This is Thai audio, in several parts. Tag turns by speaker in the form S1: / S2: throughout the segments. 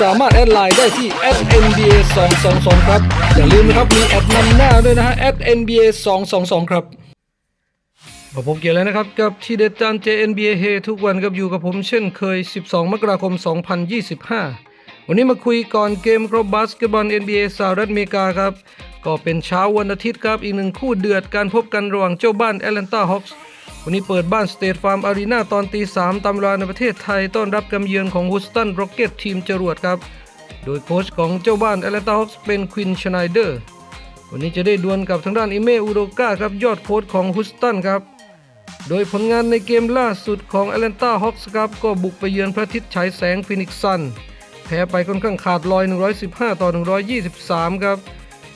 S1: สามารถแอดไลน์ได้ที่ @nba 222ครับ อย่าลืมนะครับ มีแอดนำหน้าด้วยนะฮะ @nba 222ครับมาพบกี่ยวแล้วนะครับ กับที่เด็ดจาน JNBA เฮทุกวันกับอยู่กับผมเช่นเคย 12 มกราคม 2025 วันนี้มาคุยก่อนเกมครบบาสเกตบอล NBA สหรัฐอเมริกาครับ ก็เป็นเช้าวันอาทิตย์ครับ อีกหนึ่งคู่เดือดการพบกันระหว่างเจ้าบ้านแอตแลนตาฮอคส์ วันนี้เปิดบ้านสเตทฟาร์มอารีนาตอนตีสามตามเวลาในประเทศไทย ต้อนรับกำเยือนของฮูสตันโรเก็ตทีมจรวดครับ โดยโค้ชของเจ้าบ้านแอตแลนตาฮอคส์เป็นควินชไนเดอร์วันนี้จะได้ดวลกับทางด้านอิเมอุโดกาครับยอดโค้ชของฮูสตันครับ โดยผลงานในเกมล่าสุดของแอตแลนตาฮอคส์ครับก็บุกไปเยือนพระอาทิตย์ฉายแสงฟินิกซ์ซันแพ้ไปค่อนข้างขาดลอย 115 ต่อ 123 ครับ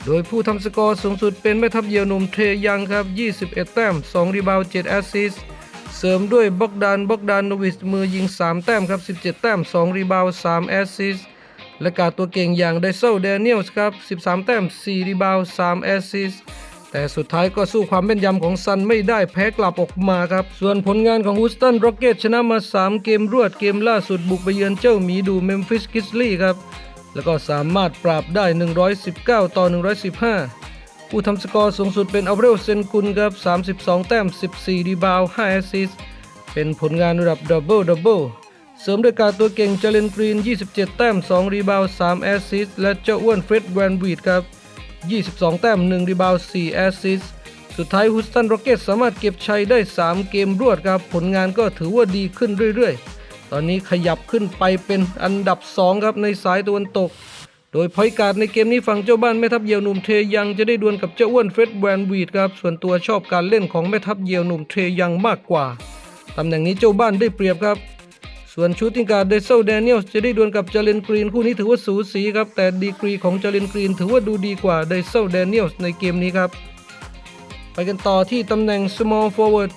S1: โดยผู้ทำสกอร์สูงสุดเป็นแม่ทัพเยียวหนุ่มเทยังครับ 21 แต้ม 2 รีบาวด์7แอสซิสเสริมด้วยบ็อกดานบ็อกดานโนวิชมือยิง 3 แต้มครับ 17 แต้ม 2 รีบาวด์3แอสซิสและกาตัวเก่งอย่างไดโซเดเนียลส์ครับ 13 แต้ม 4 รีบาวด์3แอสซิสแต่สุดท้ายก็สู้ความแม่นยำของซันไม่ได้แพ้กลับออกมาครับ ส่วนผลงานของฮูสตันร็อกเก็ตชนะมา 3 เกมรวดเกมล่าสุดบุกไปเยือนเจ้าหมีดูเมมฟิสกิสลี่ครับ แล้วก็สามารถปราบได้ 119 ต่อ 115 ผู้ทำสกอร์สูงสุดเป็นอัลเบรลเซนกุลครับ 32 แต้ม 14 รีบาว5แอสซิสเป็นผลงานระดับดับเบิลดับเบิลเสริมด้วยการตัวเก่งเจเลนกรีน 27 แต้ม 2 รีบาว3แอสซิสและเจ้าอ้วนเฟร็ดแวนวีดครับ 22 แต้ม 1 รีบาว4แอสซิสสุดท้ายฮูสตันร็อกเกตสามารถเก็บชัยได้ 3 เกมรวดครับ ผลงานก็ถือว่าดีขึ้นเรื่อยๆ ตอนนี้ขยับขึ้นไปเป็นอันดับ 2 ครับในสายตะวันตก โดยพอยการดในเกมนี้ฝั่งเจ้าบ้านแม่ทัพเยียวหนุ่มเทยังจะได้ดวลกับเจ้าอ้วนเฟร็ดแวนวีดครับ ส่วนตัวชอบการเล่นของแม่ทัพเยียวหนุ่มเทยังมากกว่า ตำแหน่งนี้เจ้าบ้านได้เปรียบครับ ส่วนชูติงการ์ดเดซลแดเนียลจะได้ดวลกับเจเลนกรีนคู่นี้ถือว่าสูสีครับ แต่ดีกรีของเจเลนกรีนถือว่าดูดีกว่าเดเซลแดเนียลในเกมนี้ครับ ไปกันต่อที่ตำแหน่ง small forward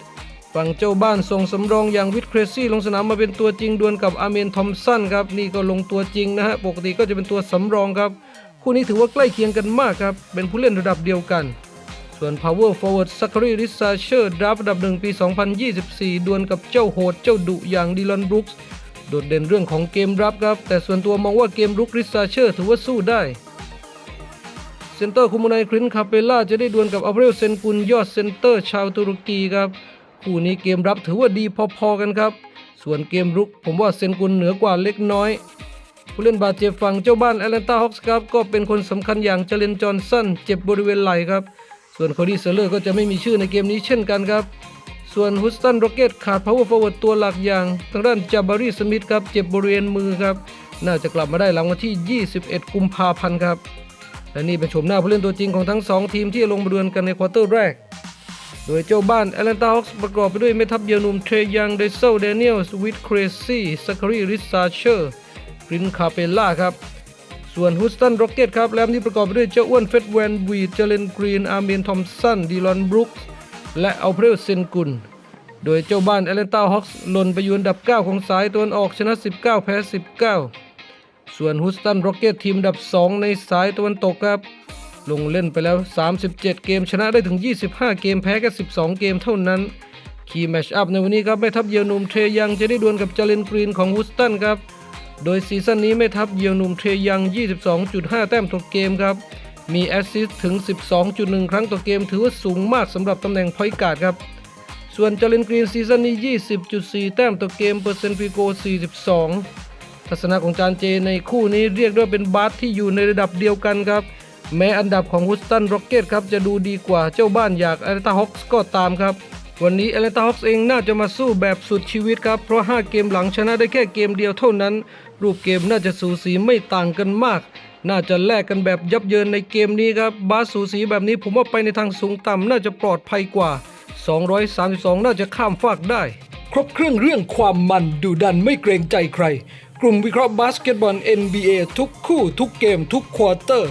S1: ฝั่งเจ้าบ้านส่งสำรองอย่างวิทเครซี่ลงสนามมาเป็นตัวจริงดวลกับอาร์เมนทอมสันครับนี่ก็ลงตัวจริงนะฮะปกติก็จะเป็นตัวสำรองครับ คู่นี้ถือว่าใกล้เคียงกันมากครับ เป็นผู้เล่นระดับเดียวกัน ส่วน power forward ซักครีริซาเชอร์ดราฟต์อันดับหนึ่งปี 2024 ดวลกับเจ้าโหดเจ้าดุอย่างดิลอนบรูคส์โดดเด่นเรื่องของเกมรับครับ แต่ส่วนตัวมองว่าเกมรุกริซาเชอร์ถือว่าสู้ได้เซนเตอร์คุมูไนครินคาเปล่าจะได้ดวลกับอับเรลเซนกุลยอดเซนเตอร์ชาวตุรกีครับ คู่นี้เกมรับถือว่าดีพอๆกันครับ ส่วนเกมรุกผมว่าเซนกุลเหนือกว่าเล็กน้อย ผู้เล่นบาดเจ็บฝั่งเจ้าบ้านแอตแลนตาฮอคส์ครับก็เป็นคนสำคัญอย่างเจเลนจอห์นสันเจ็บบริเวณไหล่ครับ ส่วนโคดี้เซเลอร์ก็จะไม่มีชื่อในเกมนี้เช่นกันครับ ส่วนฮุสตันโรเกตขาด power forward ตัวหลักอย่าง ทางด้านจาบารีสมิธครับเจ็บบริเวณมือครับน่าจะกลับมาได้หลังวันที่ 21 กุมภาพันธ์ครับและนี่เป็นชมหน้าผู้เล่นตัวจริงของทั้ง 2 ทีมที่ลงมาดวลกันในควอเตอร์แรก โดยเจ้าบ้านแอตแลนตาฮอคส์ประกอบไปด้วยเมทัพเยียวนุ่มเทรยังเดซลเดเนียลสวิตเครซี่ซัคคารีริซาเชอร์กรินคาเปล่าครับ ส่วนฮูสตันโรเก็ตครับแลมที่ประกอบไปด้วยเจ้าอ้วนเฟดแวนวีดเจเลนกรีนอาร์เมนทอมสันดีลอนบรูคส์และอัลเพรลเซนกุลโดยเจ้าบ้านแอตแลนตาฮอคส์หล่นไปอยู่อันดับ 9 ของสายตะวันออกชนะ 19 แพ้ 19 ส่วนฮูสตันโรเก็ตทีมอันดับ 2 ในสายตะวันตกครับ ลงเล่นไปแล้ว 37 เกมชนะได้ถึง 25 เกมแพ้แค่12 เกมเท่านั้นคีย์แมชอัพในวันนี้ครับแม่ทัพเยียวหนุ่มเทยังจะได้ดวลกับเจเลนกรีนของฮูสตันครับ โดยซีซั่นนี้แม่ทัพเยียวหนุ่มเทยัง 22.5 แต้มต่อเกมครับ มีแอสซิสต์ถึง 12.1 ครั้งต่อเกมถือว่าสูงมากสำหรับตำแหน่งพอยการ์ดครับ ส่วนเจเลนกรีนซีซั่นนี้ 20.4 แต้มต่อเกมเปอร์เซ็นต์ฟรีโก 42 ทัศนะของจานเจในคู่นี้เรียกได้ว่าเป็นบาสที่อยู่ในระดับเดียวกันครับ แม้อันดับของฮุสตันร็อกเก็ตครับจะดูดีกว่าเจ้าบ้านอยากแอตแลตาฮอคส์ก็ตามครับ วันนี้แอตแลตาฮอคส์เองน่าจะมาสู้แบบสุดชีวิตครับ เพราะ 5 เกมหลังชนะได้แค่เกมเดียวเท่านั้น รูปเกมน่าจะสูสีไม่ต่างกันมาก น่าจะแลกกันแบบยับเยินในเกมนี้ครับบาสสูสีแบบนี้ผมว่าไปในทางสูงต่ำน่าจะปลอดภัยกว่า 232 น่าจะข้ามฟากได้ ครบเครื่องเรื่องความมันดูดันไม่เกรงใจใคร กลุ่มวิเคราะห์บาสเกตบอล NBA ทุกคู่ทุกเกมทุกควอเตอร์